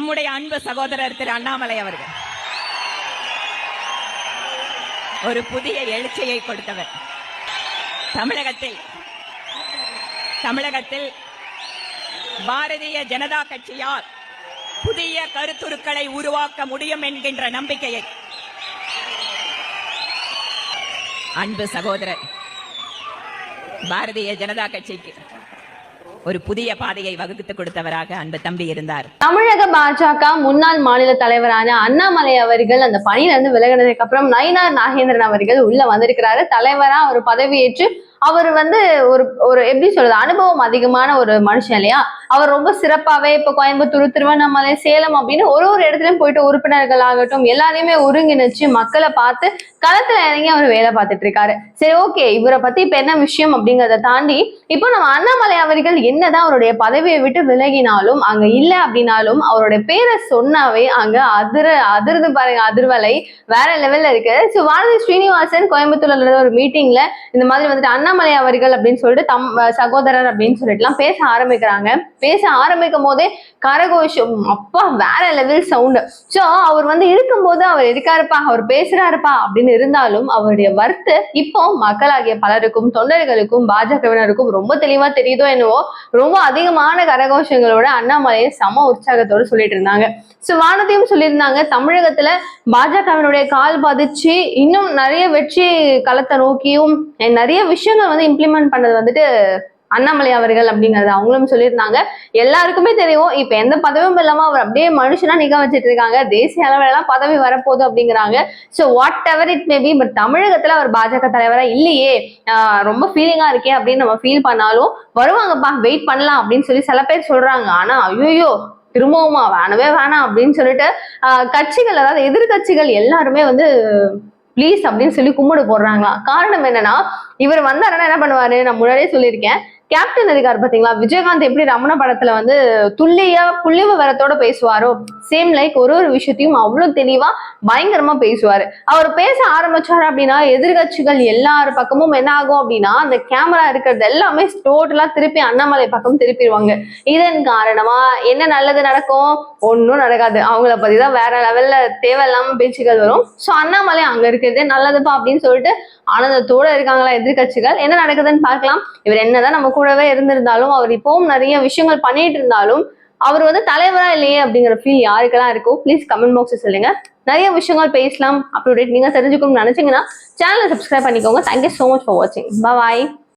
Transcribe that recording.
நம்முடைய அன்பு சகோதரர் திரு அண்ணாமலை அவர்கள். ஒரு புதிய எழுச்சியை கொடுத்தவர். தமிழகத்தில் தமிழகத்தில் பாரதிய ஜனதா கட்சியால் புதிய கருத்துருக்களை உருவாக்க முடியும் என்கின்ற நம்பிக்கையை அன்பு சகோதரர் பாரதிய ஜனதா கட்சிக்கு ஒரு புதிய பாதையை வகுத்து கொடுத்தவராக அன்பு தம்பி இருந்தார். தமிழக பாஜக முன்னாள் மாநில தலைவரான அண்ணாமலை அவர்கள் அந்த பணியில இருந்து விலகினதுக்கு அப்புறம் நயினார் நாகேந்திரன் அவர்கள் உள்ள வந்திருக்கிறாரு. தலைவரா ஒரு பதவியேற்று அவர் வந்து ஒரு ஒரு எப்படி சொல்றது அனுபவம் அதிகமான ஒரு மனுஷன் இல்லையா? அவர் ரொம்ப சிறப்பாவே இப்ப கோயம்புத்தூர் திருவண்ணாமலை சேலம் அப்படின்னு ஒரு ஒரு இடத்துலயும் போயிட்டு உறுப்பினர்கள் ஆகட்டும் எல்லாரையுமே ஒருங்கிணைச்சு மக்களை பார்த்து களத்துல இறங்கி அவர் வேலை பார்த்துட்டு இருக்காரு. சரி ஓகே இவரை பத்தி இப்ப என்ன விஷயம் அப்படிங்கறத தாண்டி இப்போ நம்ம அண்ணாமலை அவர்கள் என்னதான் அவருடைய பதவியை விட்டு விலகினாலும் அங்க இல்ல அப்படின்னாலும் அவருடைய பேரை சொன்னாவே அங்க அதிர அதிர்ந்து பாருங்க அதிர்வலை வேற லெவல்ல இருக்கு. ஸோ வானதி ஸ்ரீனிவாசன் கோயம்புத்தூர்ல நடந்த ஒரு மீட்டிங்ல இந்த மாதிரி வந்துட்டு அண்ணாமலை அவர்கள் அப்படின்னு சொல்லிட்டு தம் சகோதரர் அப்படின்னு சொல்லிட்டுலாம் பேச ஆரம்பிக்கிறாங்க. பேச ஆரம்பிக்கும் போதே கரகோஷம் அப்பா வேற லெவல் சவுண்டு ஸோ அவர் வந்து இருக்கும்போது அவர் இருக்காருப்பா அவர் பேசுறாருப்பா அப்படின்னு இருந்தாலும் அவருடைய வர்த்து இப்போ மக்களாகிய பலருக்கும் தொண்டர்களுக்கும் பாஜகவினருக்கும் ரொம்ப தெளிவா தெரியுதோ என்னவோ ரொம்ப அதிகமான கரகோஷங்களோட அண்ணாமலையை சம உற்சாகத்தோடு சொல்லிட்டு இருந்தாங்க. ஸோ வானத்தையும் சொல்லியிருந்தாங்க தமிழகத்துல பாஜகவினுடைய கால் பதிச்சு இன்னும் நிறைய வெற்றி களத்தை நோக்கியும் நிறைய விஷயங்கள் வந்து இம்ப்ளிமெண்ட் பண்ணது வந்துட்டு அண்ணாமலை அவர்கள் அப்படிங்கறது அவங்களும் சொல்லியிருந்தாங்க. எல்லாருக்குமே தெரியும் இப்ப எந்த பதவியும் இல்லாம அவர் அப்படியே மனுஷனா நிக்க வச்சிட்டு இருக்காங்க. தேசிய அளவுல பதவி வரப்போகுது அப்படிங்கிறாங்க. So whatever it maybe but தமிழகத்துல அவர் பாஜக தலைவரா இல்லையே. ரொம்ப ஃபீலிங்கா இருக்கே அப்படின்னு நம்ம ஃபீல் பண்ணாலும் வருவாங்கப்பா வெயிட் பண்ணலாம் அப்படின்னு சொல்லி சில பேர் சொல்றாங்க. ஆனா ஐயோ திரும்பவுமா வேணவே வேணாம் அப்படின்னு சொல்லிட்டு கட்சிகள் அதாவது எதிர்கட்சிகள் எல்லாருமே வந்து ப்ளீஸ் அப்படின்னு சொல்லி கும்பிடு போடுறாங்களா காரணம் என்னன்னா இவர் வந்தாருன்னா என்ன பண்ணுவாரு? நான் முன்னாடியே சொல்லியிருக்கேன். கேப்டன் இருக்காரு பாத்தீங்களா விஜயகாந்த் எப்படி ரமண படத்துல வந்து துல்லியா புள்ளி விவரத்தோட பேசுவாரோ சேம் லைக் ஒரு ஒரு விஷயத்தையும் அவ்வளவு தெளிவா பயங்கரமா பேசுவாரு. அவர் பேச ஆரம்பிச்சாரு அப்படின்னா எதிர்கட்சிகள் எல்லார் பக்கமும் என்ன ஆகும் அப்படின்னா அந்த கேமரா இருக்கிறது எல்லாமே டோட்டலா திருப்பி அண்ணாமலை பக்கம் திருப்பிடுவாங்க. இதன் காரணமா என்ன நல்லது நடக்கும்? ஒன்றும் நடக்காது. அவங்கள பத்தி தான் வேற லெவல்ல தேவையில்லாம பேச்சுகள் வரும். ஸோ அண்ணாமலை அங்க இருக்கிறதே நல்லதுப்பா அப்படின்னு சொல்லிட்டு ஆனந்தத்தோட இருக்காங்களா எதிர்கட்சிகள்? என்ன நடக்குதுன்னு பார்க்கலாம். இவர் என்னதான் நம்ம கூடவே இருந்திருந்தாலும் அவர் இப்பவும் நிறைய விஷயங்கள் பண்ணிட்டு இருந்தாலும் அவர் வந்து தலைவரா இல்லையே அப்படிங்கிற ஃபீல் யாருக்கெல்லாம் இருக்கோ ப்ளீஸ் கமெண்ட் பாக்ஸ் சொல்லுங்க. நிறைய விஷயங்கள் பேசலாம் அப்டேட் நீங்க தெரிஞ்சுக்கணும்னு நினைச்சீங்கன்னா சேனலை சப்ஸ்கிரைப் பண்ணிக்கோங்க. தேங்க்யூ ஸோ மச் ஃபார் வாட்சிங் பாய்